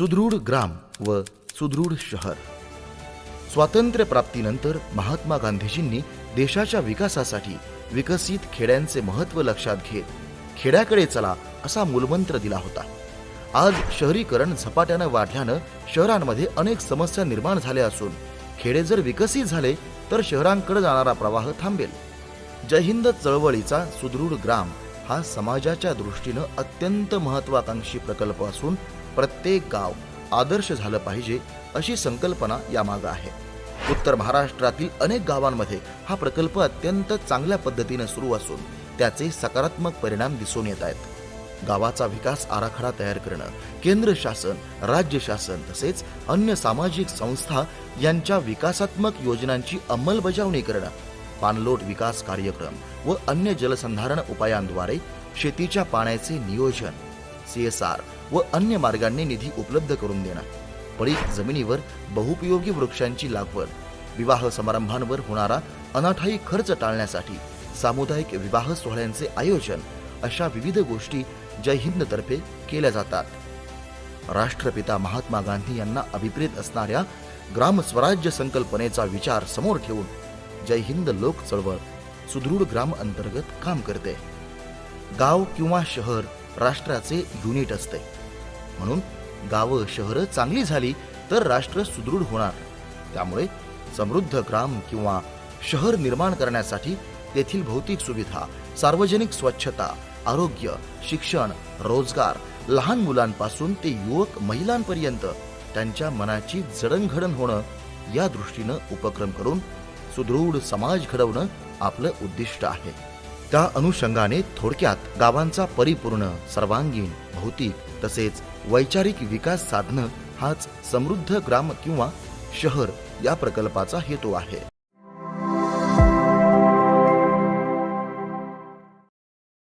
सुदृढ ग्राम व सुदृढ शहर. स्वातंत्र्यप्राप्तीनंतर महात्मा गांधीजींनी देशाच्या विकासासाठी विकसित खेड्यांचे महत्त्व लक्षात घेत खेड्याकडे चला असा मूलमंत्र दिला होता. आज शहरीकरण झपाट्यानं वाढल्यानं शहरांमध्ये अनेक समस्या निर्माण झाल्या असून खेडे जर विकसित झाले तर शहरांकडे जाणारा प्रवाह थांबेल. जय हिंद चळवळीचा सुदृढ ग्राम हा समाजाच्या दृष्टीनं अत्यंत महत्वाकांक्षी प्रकल्प असून प्रत्येक गाव आदर्श झालं पाहिजे अशी संकल्पना यामागं आहे. उत्तर महाराष्ट्रातील अनेक गावांमध्ये हा प्रकल्प अत्यंत चांगल्या पद्धतीनं सुरू असून त्याचे सकारात्मक परिणाम दिसून येत आहेत. गावाचा विकास आराखडा तयार करणं केंद्र शासन राज्य शासन तसेच अन्य सामाजिक संस्था यांच्या विकासात्मक योजनांची अंमलबजावणी करणं पाणलोट विकास कार्यक्रम व अन्य जलसंधारण उपायांद्वारे शेतीच्या पाण्याचे नियोजन सी एस आर व अन्य मार्गांनी निधी उपलब्ध करून देणं पडीक जमिनीवर बहुपयोगी वृक्षांची लागवड विवाह समारंभांवर होणारा अनाठायी खर्च टाळण्यासाठी सामुदायिक विवाह सोहळ्यांचे आयोजन अशा विविध गोष्टी जय हिंदतर्फे केल्या जातात. राष्ट्रपिता महात्मा गांधी यांना अभिप्रेत असणाऱ्या ग्रामस्वराज्य संकल्पनेचा विचार समोर ठेवून जय हिंद लोक चळवळ सुदृढ ग्राम अंतर्गत काम करते. गाव किंवा शहर राष्ट्राचे युनिट असते. म्हणून गावं शहरं चांगली झाली तर राष्ट्र सुदृढ होणार. त्यामुळे समृद्ध ग्राम किंवा शहर निर्माण करण्यासाठी तेथील भौतिक सुविधा सार्वजनिक स्वच्छता आरोग्य शिक्षण रोजगार लहान मुलांपासून ते युवक महिलांपर्यंत त्यांच्या मनाची जडणघडण होणं या दृष्टीनं उपक्रम करून सुदृढ समाज घडवणं आपलं उद्दिष्ट आहे. त्या अनुषंगाने थोडक्यात गावांचा परिपूर्ण सर्वांगीण भौतिक तसेच वैचारिक विकास साधणं हाच समृद्ध ग्राम किंवा शहर या प्रकल्पाचा हेतू आहे.